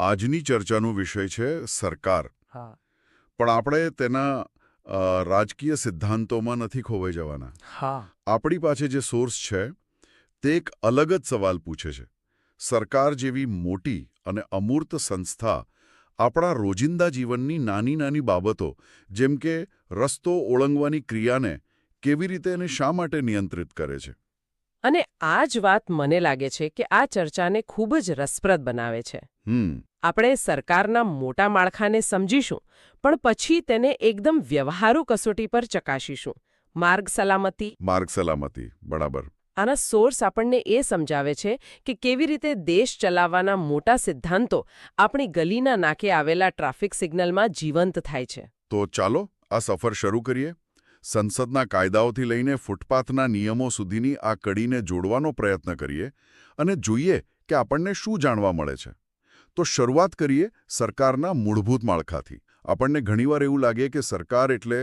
આજની ચર્ચાનો વિષય છે સરકાર. હા. પણ આપણે તેના રાજકીય સિદ્ધાંતોમાં નથી ખોવાઈ જવાના. હા. આપણી પાસે જે સોર્સ છે તે એક અલગ જ સવાલ પૂછે છે. સરકાર જેવી મોટી અને અમૂર્ત સંસ્થા આપણા રોજિંદા જીવનની નાની નાની બાબતો જેમ કે રસ્તો ઓળંગવાની ક્રિયાને કેવી રીતે અને શા માટે નિયંત્રિત કરે છે? અને આ જ વાત મને લાગે છે કે આ ચર્ચાને ખૂબ જ રસપ્રદ બનાવે છે. આપણે સરકારના મોટા માળખાને સમજીશું પણ પછી તેને એકદમ વ્યવહારુ કસોટી પર ચકાસીશું. માર્ગ સલામતી. માર્ગ સલામતી બરાબર. આના સોર્સ આપણને એ સમજાવે છે કે કેવી રીતે દેશ ચલાવવાના મોટા સિદ્ધાંતો આપણી ગલીના નાકે આવેલા ટ્રાફિક સિગ્નલમાં જીવંત થાય છે. તો ચાલો આ સફર શરૂ કરીએ. સંસદના કાયદાઓથી લઈને ફૂટપાથના નિયમો સુધીની આ કડીને જોડવાનો પ્રયત્ન કરીએ અને જોઈએ કે આપણને શું જાણવા મળે છે. તો શરૂઆત કરીએ સરકારના મૂળભૂત માળખાથી. આપણને ઘણીવાર એવું લાગે કે સરકાર એટલે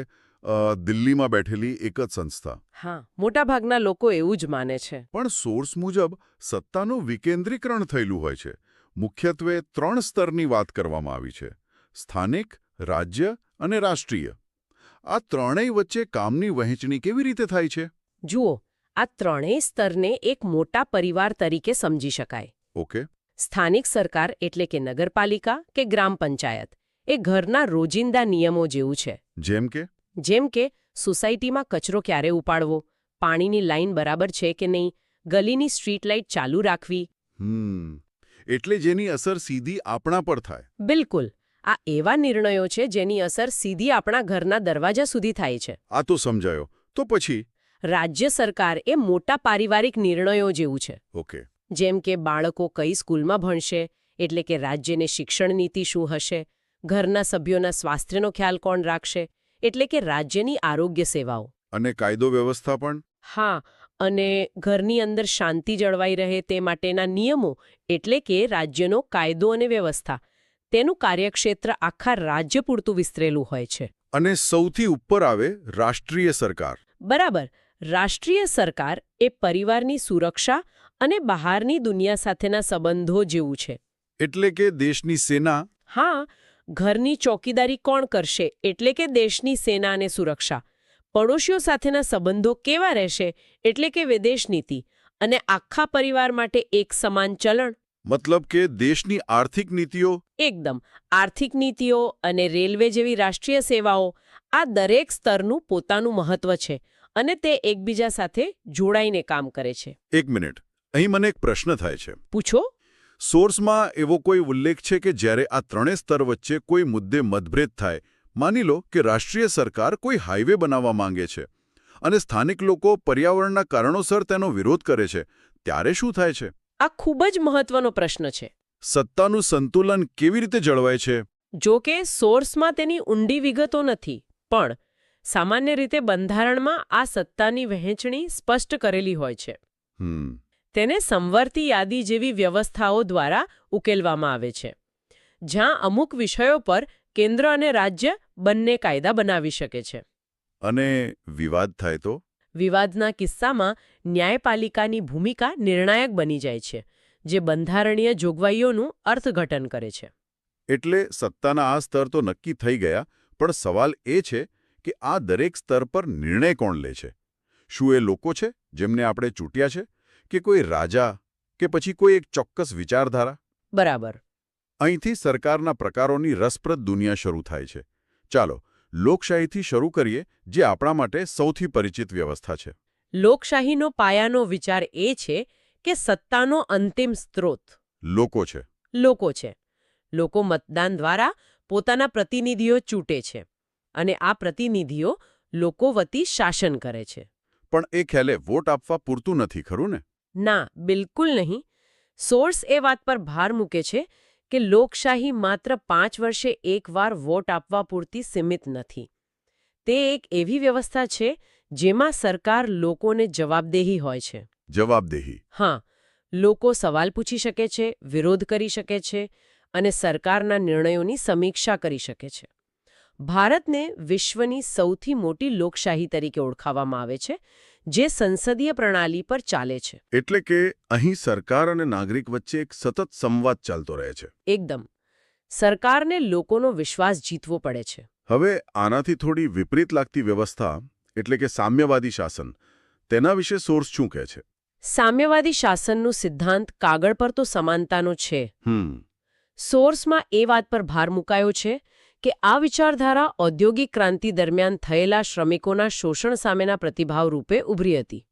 દિલ્હીમાં બેઠેલી એક જ સંસ્થા. હા મોટાભાગના લોકો એવું જ માને છે. પણ સોર્સ મુજબ સત્તાનું વિકેન્દ્રીકરણ થયેલું હોય છે. મુખ્યત્વે ત્રણ સ્તરની વાત કરવામાં આવી છે. સ્થાનિક રાજ્ય અને રાષ્ટ્રીય. આ ત્રણેય વચ્ચે કામની વહેંચણી કેવી રીતે થાય છે? જુઓ આ ત્રણેય સ્તરને એક મોટા પરિવાર તરીકે સમજી શકાય. ઓકે. સ્થાનિક સરકાર એટલે કે નગરપાલિકા કે ગ્રામ પંચાયત એ ઘરના રોજિંદા નિયમો જેવું છે. જેમ કે? જેમ કે સોસાયટીમાં કચરો ક્યારે ઉપાડવો પાણીની લાઈન બરાબર છે કે નહીં ગલીની સ્ટ્રીટ લાઇટ ચાલુ રાખવી. હમ. એટલે જેની અસર સીધી આપણા પર થાય. બિલકુલ. આ એવા નિર્ણયો છે જેની અસર સીધી આપણા ઘરના દરવાજા સુધી થાય છે. આ તો સમજાયો. તો પછી? રાજ્ય સરકાર એ મોટા પારિવારિક નિર્ણયો જેવું છે. ઓકે. જેમ કે બાળકો કઈ સ્કૂલમાં ભણશે એટલે કે રાજ્યની શિક્ષણ નીતિ શું હશે ઘરના સભ્યોના સ્વાસ્થ્યનો ખ્યાલ કોણ રાખશે એટલે કે રાજ્યની આરોગ્ય સેવાઓ. અને કાયદો વ્યવસ્થા પણ? હા અને ઘરની અંદર શાંતિ જળવાઈ રહે તે માટેના નિયમો એટલે કે રાજ્યનો કાયદો અને વ્યવસ્થા. તેનું કાર્યક્ષેત્ર આખા રાજ્ય પૂરતું વિસ્તરેલું હોય છે. અને સૌથી ઉપર આવે રાષ્ટ્રીય સરકાર. બરાબર. રાષ્ટ્રીય સરકાર એ પરિવારની સુરક્ષા અને બહારની દુનિયા સાથેના સંબંધો જેવું છે. એટલે કે દેશની સેના? હા ઘરની ચોકીદારી કોણ કરશે? એટલે કે દેશની સેના અને સુરક્ષા. પડોશીઓ સાથેના સંબંધો કેવા રહેશે? એટલે કે વિદેશ નીતિ. અને આખા પરિવાર માટે એક સમાન ચલણ. મતલબ કે દેશની આર્થિક નીતિઓ? એકદમ. આર્થિક નીતિઓ અને રેલવે જેવી રાષ્ટ્રીય સેવાઓ આ દરેક સ્તરનું પોતાનું મહત્વ છે અને તે એકબીજા સાથે જોડાઈને કામ કરે છે. એક મિનિટ. અહીં મને એક પ્રશ્ન થાય છે. પૂછો? સોર્સમાં એવો કોઈ ઉલ્લેખ છે કે જ્યારે આ ત્રણેય સ્તર વચ્ચે કોઈ મુદ્દે મતભેદ થાય માની લો કે રાષ્ટ્રીય સરકાર કોઈ હાઈવે બનાવવા માંગે છે અને સ્થાનિક લોકો પર્યાવરણના કારણોસર તેનો વિરોધ કરે છે ત્યારે શું થાય છે? આ ખૂબ જ મહત્વનો પ્રશ્ન છે. સત્તાનું સંતુલન કેવી રીતે જળવાય છે? જો કે સોર્સમાં તેની ઊંડી વિગતો નથી પણ સામાન્ય રીતે બંધારણમાં આ સત્તાની વહેંચણી સ્પષ્ટ કરેલી હોય છે. તેને સંવર્તી યાદી જેવી વ્યવસ્થાઓ દ્વારા ઉકેલવામાં આવે છે જ્યાં અમુક વિષયો પર કેન્દ્ર અને રાજ્ય બંને કાયદા બનાવી શકે છે. અને વિવાદ થાય તો? વિવાદના કિસ્સામાં ન્યાયપાલિકાની ભૂમિકા નિર્ણાયક બની જાય છે જે બંધારણીય જોગવાઈઓનું અર્થઘટન કરે છે. એટલે સત્તાના આ સ્તર તો નક્કી થઈ ગયા પણ સવાલ એ છે કે આ દરેક સ્તર પર નિર્ણય કોણ લે છે? શું એ લોકો છે જેમને આપણે ચૂંટ્યા છે કે કોઈ રાજા કે પછી કોઈ એક ચોક્કસ વિચારધારા? બરાબર. અહીંથી સરકારના પ્રકારોની રસપ્રદ દુનિયા શરૂ થાય છે. ચાલો લોકશાહીથી શરૂ કરીએ જે આપણા માટે સૌથી પરિચિત વ્યવસ્થા છે. લોકશાહીનો પાયાનો વિચાર એ છે કે સત્તાનો અંતિમ સ્ત્રોત. લોકો છે. લોકો છે. લોકો મતદાન દ્વારા પોતાના પ્રતિનિધિઓ ચૂંટે છે અને આ પ્રતિનિધિઓ લોકો વતી શાસન કરે છે. પણ એ ખ્યાલે વોટ આપવા પૂરતું નથી ખરું ને? ના બિલકુલ નહીં. સોર્સ એ વાત પર ભાર મૂકે છે કે લોકશાહી માત્ર પાંચ વર્ષે એકવાર વોટ આપવા પૂરતી સીમિત નથી. તે એક એવી વ્યવસ્થા છે જેમાં સરકાર લોકોને જવાબદેહી હોય છે. જવાબદેહી. હા લોકો સવાલ પૂછી શકે છે વિરોધ કરી શકે છે અને સરકારના નિર્ણયોની સમીક્ષા કરી શકે છે. ભારતને વિશ્વની સૌથી મોટી લોકશાહી તરીકે ઓળખાવવામાં આવે છે જે સંસદીય પ્રણાલી પર ચાલે છે. એટલે કે અહીં સરકાર અને નાગરિક વચ્ચે એક સતત સંવાદ ચાલતો રહે છે. એકદમ. સરકારને લોકોનો વિશ્વાસ જીતવો પડે છે. હવે આનાથી થોડી વિપરીત લાગતી વ્યવસ્થા એટલે કે સામ્યવાદી શાસન તેના વિશે સોર્સ શું કહે છે? સામ્યવાદી શાસનનું સિદ્ધાંત કાગળ પર તો સમાનતાનો છે. હમ. સોર્સમાં એ વાત પર ભાર મુકાયો છે કે આ વિચારધારા ઔદ્યોગિક ક્રાંતિ દરમિયાન થયેલા શ્રમિકોના શોષણ સામેના પ્રતિભાવ રૂપે ઉભરી હતી.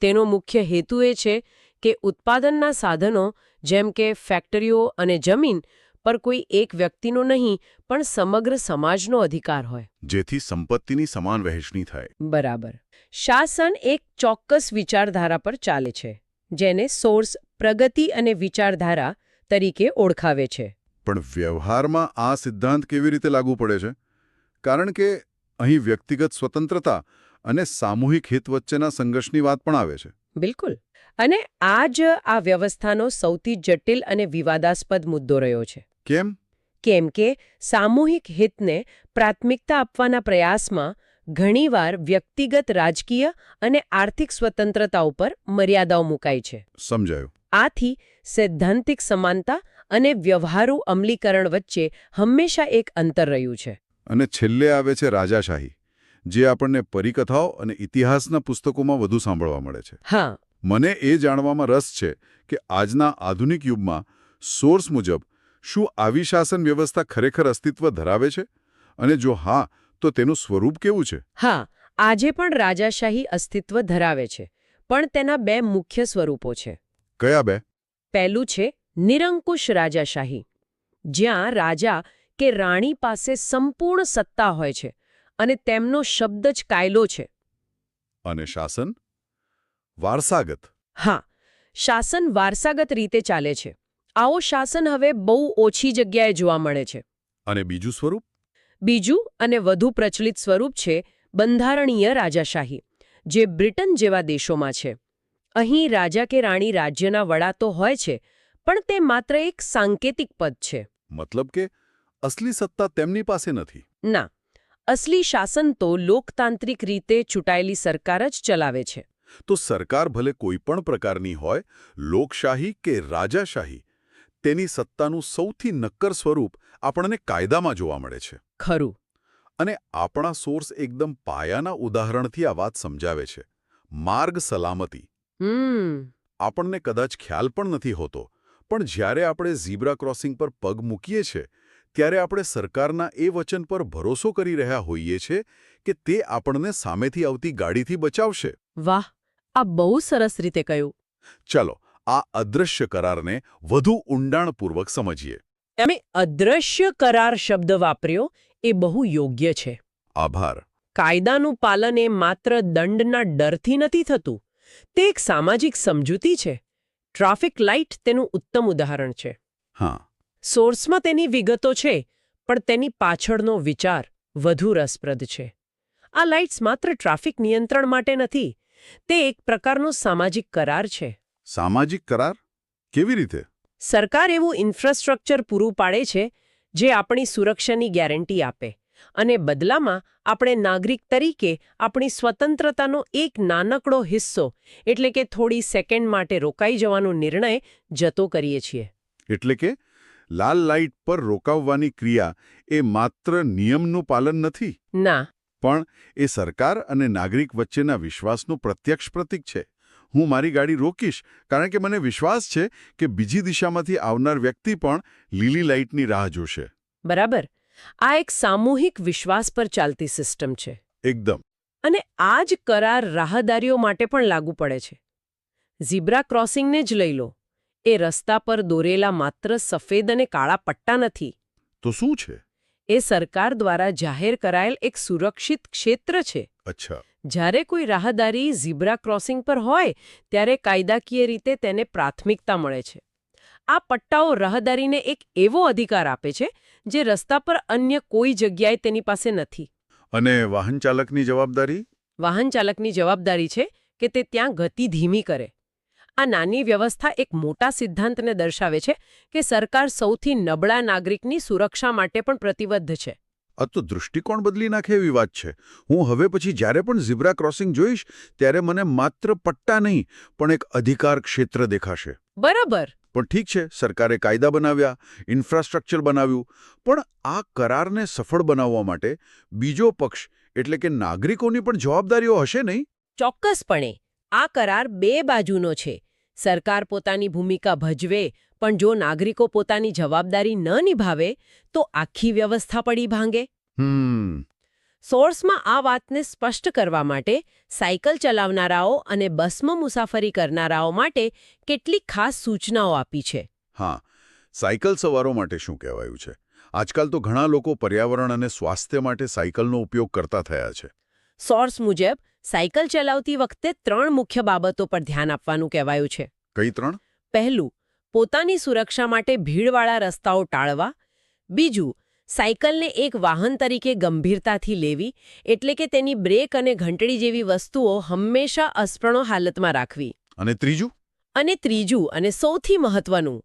તેનો મુખ્ય હેતુ એ છે કે ઉત્પાદનના સાધનો જેમ કે ફેક્ટરીઓ અને જમીન પર કોઈ એક વ્યક્તિનો નહીં પણ સમગ્ર સમાજનો અધિકાર હોય. જેથી સંપત્તિની સમાન વહેંચણી થાય. બરાબર. શાસન એક ચોક્કસ વિચારધારા પર ચાલે છે જેને સોર્સ પ્રગતિ અને વિચારધારા તરીકે ઓળખાવે છે. પણ વ્યવહારમાં આ સિદ્ધાંત કેવી રીતે લાગુ પડે છે? કારણ કે અહીં વ્યક્તિગત સ્વતંત્રતા અને સામૂહિક હિત વચ્ચેના સંઘર્ષની વાત પણ આવે છે. બિલકુલ. અને આ જ આ વ્યવસ્થાનો સૌથી જટિલ અને વિવાદાસ્પદ મુદ્દો રહ્યો છે. કેમ? કેમ કે સામૂહિક હિતને પ્રાથમિકતા આપવાના પ્રયાસમાં ઘણીવાર વ્યક્તિગત રાજકીય અને આર્થિક સ્વતંત્રતા ઉપર મર્યાદાઓ મુકાય છે. સમજાયું. આથી સૈદ્ધાંતિક સમાનતા અને વ્યવહારુ અમલીકરણ વચ્ચે હંમેશા એક અંતર રહ્યું છે. અને છેલ્લે આવે છે રાજાશાહી જે આપણને પરિકથાઓ અને ઇતિહાસના પુસ્તકોમાં વધુ સાંભળવા મળે છે. હા. મને એ જાણવામાં રસ છે કે આજના આધુનિક યુગમાં સોર્સ મુજબ શું આવી શાસન વ્યવસ્થા ખરેખર અસ્તિત્વ ધરાવે છે? અને જો હા તો તેનું સ્વરૂપ કેવું છે? હા આજે પણ રાજાશાહી અસ્તિત્વ ધરાવે છે પણ તેના બે મુખ્ય સ્વરૂપો છે. કયા બે? પહેલું છે નિરંકુશ રાજાશાહી જ્યાં રાજા કે રાણી પાસે સંપૂર્ણ સત્તા હોય છે અને તેમનો શબ્દ જ કાયલો છે. અને શાસન? વારસાગત. હા શાસન વારસાગત રીતે ચાલે છે. આવો શાસન હવે બહુ ઓછી જગ્યાએ જોવા મળે છે. અને બીજું સ્વરૂપ? બીજું અને વધુ પ્રચલિત સ્વરૂપ છે બંધારણીય રાજાશાહી જે બ્રિટન જેવા દેશોમાં છે. અહીં રાજા કે રાણી રાજ્યના વડા તો હોય છે પણ તે માત્ર એક સાંકેતિક પદ છે. મતલબ કે અસલી સત્તા તેમની પાસે નથી? ના અસલી શાસન તો લોકતાંત્રિક રીતે ચૂંટાયેલી સરકાર જ ચલાવે છે. તો સરકાર ભલે કોઈ પણ પ્રકારની હોય લોકશાહી કે રાજાશાહી તેની સત્તાનું સૌથી નક્કર સ્વરૂપ આપણને કાયદામાં જોવા મળે છે. ખરું. અને આપણા સોર્સ એકદમ પાયાના ઉદાહરણથી આ વાત સમજાવે છે. માર્ગ સલામતી. આપણને કદાચ ખ્યાલ પણ નથી હોતો પણ જ્યારે આપણે ઝીબ્રા ક્રોસિંગ પર પગ મૂકીએ છીએ ત્યારે આપણે સરકારના એ વચન પર ભરોસો કરી રહ્યા હોઈએ છીએ કે તે આપણને સામેથી આવતી ગાડીથી બચાવશે. વાહ આ બહુ સરસ રીતે કહ્યું. ચાલો આ અદૃશ્ય કરારને વધુ ઊંડાણપૂર્વક સમજીએ. તમે અદ્રશ્ય કરાર શબ્દ વાપર્યો એ બહુ યોગ્ય છે. આભાર. કાયદાનું પાલન એ માત્ર દંડના ડરથી નથી થતું. તે એક સામાજિક સમજૂતી છે. ટ્રાફિક લાઇટ તેનું ઉત્તમ ઉદાહરણ છે. હા. સોર્સમાં તેની વિગતો છે પણ તેની પાછળનો વિચાર વધુ રસપ્રદ છે. આ લાઇટ્સ માત્ર ટ્રાફિક નિયંત્રણ માટે નથી તે એક પ્રકારનો સામાજિક કરાર છે. સામાજિક કરાર? કેવી રીતે? સરકાર એવું ઇન્ફ્રાસ્ટ્રક્ચર પૂરું પાડે છે જે આપણી સુરક્ષાની ગેરંટી આપે. અને બદલામાં આપણે નાગરિક તરીકે આપણી સ્વતંત્રતાનો એક નાનકડો હિસ્સો એટલે કે થોડી સેકન્ડ માટે રોકાઈ જવાનો નિર્ણય જતો કરીએ છીએ. એટલે કે લાલ લાઇટ પર રોકાવવાની ક્રિયા એ માત્ર નિયમનું પાલન નથી. ના. પણ એ સરકાર અને નાગરિક વચ્ચેના વિશ્વાસનું પ્રત્યક્ષ પ્રતીક છે. હું મારી ગાડી રોકીશ કારણ કે મને વિશ્વાસ છે કે બીજી દિશામાંથી આવનાર વ્યક્તિ પણ લીલી લાઇટની રાહ જોશે. બરાબર. આ એક સામૂહિક વિશ્વાસ પર ચાલતી સિસ્ટમ છે. એકદમ. અને આ જ કરાર રાહદારીઓ માટે પણ લાગુ પડે છે. ઝીબ્રા ક્રોસિંગને જ લઈ લો. એ રસ્તા પર દોરેલા માત્ર સફેદ અને કાળા પટ્ટા નથી. તો શું છે? એ સરકાર દ્વારા જાહેર કરાયેલ એક સુરક્ષિત ક્ષેત્ર છે. અચ્છા. જ્યારે કોઈ રાહદારી ઝીબ્રા ક્રોસિંગ પર હોય ત્યારે કાયદાકીય રીતે તેને પ્રાથમિકતા મળે છે. આ પટ્ટાઓ રાહદારીને એક એવો અધિકાર આપે છે જે રસ્તા પર અન્ય કોઈ જગ્યાએ તેની પાસે નથી. અને વાહન ચાલકની જવાબદારી? વાહન ચાલકની જવાબદારી છે કે તે ત્યાં ગતિ ધીમી કરે. આ નાની વ્યવસ્થા એક મોટા સિદ્ધાંતને દર્શાવે છે કે સરકાર સૌથી નબળા નાગરિકની સુરક્ષા માટે પણ પ્રતિબદ્ધ છે. આ તો દૃષ્ટિકોણ બદલી નાખે એવી વાત છે. હું હવે પછી જ્યારે પણ ઝીબ્રા ક્રોસિંગ જોઈશ ત્યારે મને માત્ર પટ્ટા નહીં પણ એક અધિકાર ક્ષેત્ર દેખાશે. બરાબર. પણ ઠીક છે સરકારે કાયદા બનાવ્યા ઇન્ફ્રાસ્ટ્રક્ચર બનાવ્યું. પણ આ કરારને સફળ બનાવવા માટે બીજો પક્ષ એટલે કે નાગરિકોની પણ જવાબદારીઓ હશે નહીં? ચોક્કસપણે. આ કરાર બે બાજુનો છે. સરકાર પોતાની ભૂમિકા ભજવે પણ જો નાગરિકો પોતાની જવાબદારી ન નિભાવે તો આખી વ્યવસ્થા પડી ભાંગે. હમ. સોર્સમાં આ વાતને સ્પષ્ટ કરવા માટે સાયકલ ચલાવનારાઓ અને બસમાં મુસાફરી કરનારાઓ માટે કેટલીક ખાસ સૂચનાઓ આપી છે. હા સાયકલ સવારો માટે શું કહેવાયું છે? આજકાલ તો ઘણા લોકો પર્યાવરણ અને સ્વાસ્થ્ય માટે સાયકલનો ઉપયોગ કરતા થયા છે. સોર્સ મુજબ સાયકલ ચલાવતી વખતે ત્રણ મુખ્ય બાબતો પર ધ્યાન આપવાનું કહેવાયું છે. કઈ ત્રણ? પહેલું પોતાની સુરક્ષા માટે ભીડવાળા રસ્તાઓ ટાળવા. બીજું સાયકલને એક વાહન તરીકે ગંભીરતાથી લેવી એટલે કે તેની બ્રેક અને ઘંટડી જેવી વસ્તુઓ હંમેશા અસ્પૃણો હાલતમાં રાખવી. અને ત્રીજું? અને ત્રીજું અને સૌથી મહત્વનું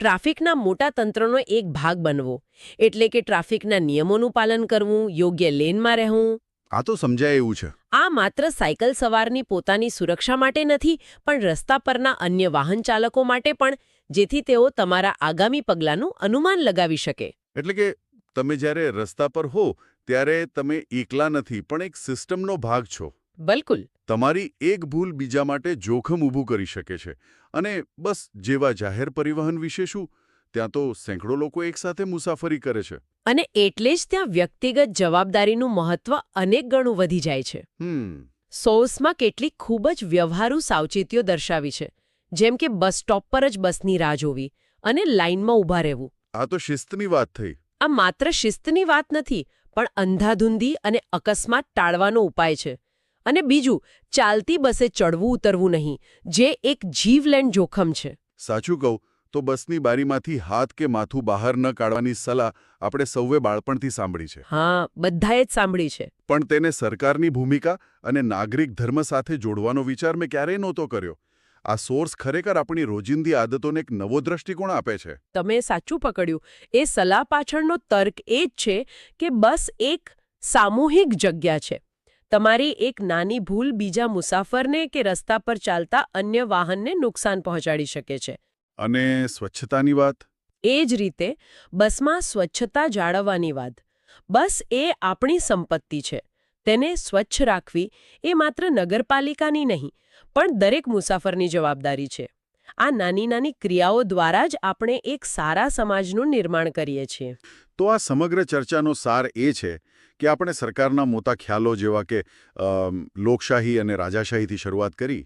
ટ્રાફિકના મોટા તંત્રનો એક ભાગ બનવો એટલે કે ટ્રાફિકના નિયમોનું પાલન કરવું યોગ્ય લેનમાં રહેવું. આ તો સમજાય એવું છે. આ માત્ર સાયકલ સવારની પોતાની સુરક્ષા માટે નથી પણ રસ્તા પરના અન્ય વાહન ચાલકો માટે પણ જેથી તેઓ તમારા આગામી પગલાંનું અનુમાન લગાવી શકે. એટલે કે તમે જ્યારે રસ્તા પર હો ત્યારે તમે એકલા નથી પણ એક સિસ્ટમનો ભાગ છો. બિલકુલ. તમારી એક ભૂલ બીજા માટે જોખમ ઊભું કરી શકે છે. અને બસ જેવા જાહેર પરિવહન વિશે શું? ત્યાં તો સેંકડો લોકો એકસાથે મુસાફરી કરે છે. અને એટલે જ ત્યાં વ્યક્તિગત જવાબદારીનું મહત્વ અનેક ગણું વધી જાય છે. સોસમાં સોર્સમાં કેટલીક ખૂબ જ વ્યવહારુ સાવચેતીઓ દર્શાવી છે. જેમ કે બસ સ્ટોપ પર જ બસની રાહ જોવી અને લાઇનમાં ઊભા રહેવું. આ તો શિસ્તની વાત થઈ. આ માત્ર શિસ્તની વાત નથી પણ અંધાધૂંધી અને અકસ્માત ટાળવાનો ઉપાય છે. અને બીજું ચાલતી બસે ચડવું ઉતરવું નહીં જે એક જીવલેણ જોખમ છે. સાચું કહું તો બસની બારીમાંથી હાથ કે માથું બહાર ન કાઢવાની સલાહ આપણે સૌએ બાળપણથી સાંભળી છે. હા બધાએ જ સાંભળી છે. પણ તેને સરકારની ભૂમિકા અને નાગરિક ધર્મ સાથે જોડવાનો વિચાર મેં ક્યારેય નહોતો કર્યો. આ સોર્સ ખરેખર આપણી રોજિંદી આદતોને એક નવો દ્રષ્ટિકોણ આપે છે. તમે સાચું પકડ્યું. એ સલાહ પાછળનો તર્ક એ જ છે કે બસ એક સામૂહિક જગ્યા છે. તમારી એક નાની ભૂલ બીજા મુસાફરને કે રસ્તા પર ચાલતા અન્ય વાહનને નુકસાન પહોંચાડી શકે છે. અને સ્વચ્છતાની વાત? એ જ રીતે બસમાં સ્વચ્છતા જાળવવાની વાત. બસ એ આપણી સંપત્તિ છે. તેને સ્વચ્છ રાખવી એ માત્ર નગરપાલિકાની નહીં પણ દરેક મુસાફરની જવાબદારી છે. આ નાની નાની ક્રિયાઓ દ્વારા જ આપણે એક સારા સમાજનું નિર્માણ કરીએ છીએ. તો આ સમગ્ર ચર્ચાનો સાર એ છે કે આપણે સરકારના મોટા ખ્યાલો જેવા કે લોકશાહી અને રાજાશાહીથી શરૂઆત કરી.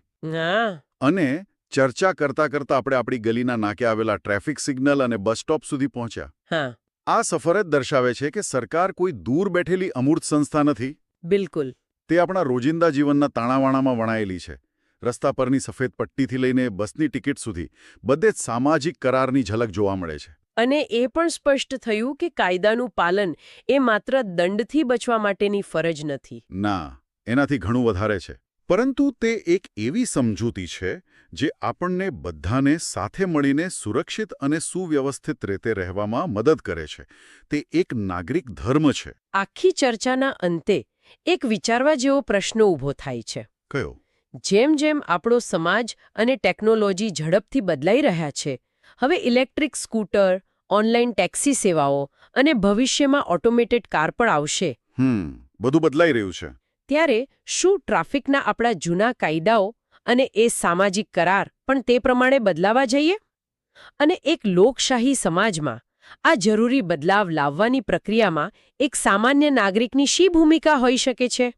અને ચર્ચા કરતા કરતા આપણે આપણી ગલીના નાકે આવેલા ટ્રાફિક સિગ્નલ અને બસ સ્ટોપ સુધી પહોંચ્યા. હા. આ સફર જ દર્શાવે છે કે સરકાર કોઈ દૂર બેઠેલી અમૂર્ત સંસ્થા નથી. બિલકુલ. તે આપણા રોજિંદા જીવનના તાણાવાણામાં વણાયેલી છે. રસ્તા પરની સફેદ પટ્ટીથી લઈને બસની ટિકિટ સુધી બધે જ સામાજિક કરારની ઝલક જોવા મળે છે. અને એ પણ સ્પષ્ટ થયું કે કાયદાનું પાલન એ માત્ર દંડથી બચવા માટેની ફરજ નથી. ના એનાથી ઘણું વધારે છે. પરંતુ તે એક એવી સમજૂતી છે જે આપણને બધાને સાથે મળીને સુરક્ષિત અને સુવ્યવસ્થિત રીતે રહેવામાં મદદ કરે છે. તે એક નાગરિક ધર્મ છે. આખી ચર્ચાના અંતે એક વિચારવા જેવો પ્રશ્ન ઊભો થાય છે. કયો? જેમ જેમ આપણો સમાજ અને ટેકનોલોજી ઝડપથી બદલાઈ રહ્યા છે હવે ઇલેક્ટ્રિક સ્કૂટર ઓનલાઈન ટેક્સી સેવાઓ અને ભવિષ્યમાં ઓટોમેટેડ કાર પણ આવશે. હમ બધું બદલાઈ રહ્યું છે. ત્યારે શું ટ્રાફિકના આપણા જૂના કાયદાઓ અને એ સામાજિક કરાર પણ તે પ્રમાણે બદલાવા જઈએ? અને એક લોકશાહી સમાજમાં આ જરૂરી બદલાવ લાવવાની પ્રક્રિયામાં એક સામાન્ય નાગરિકની શી ભૂમિકા હોઈ શકે છે?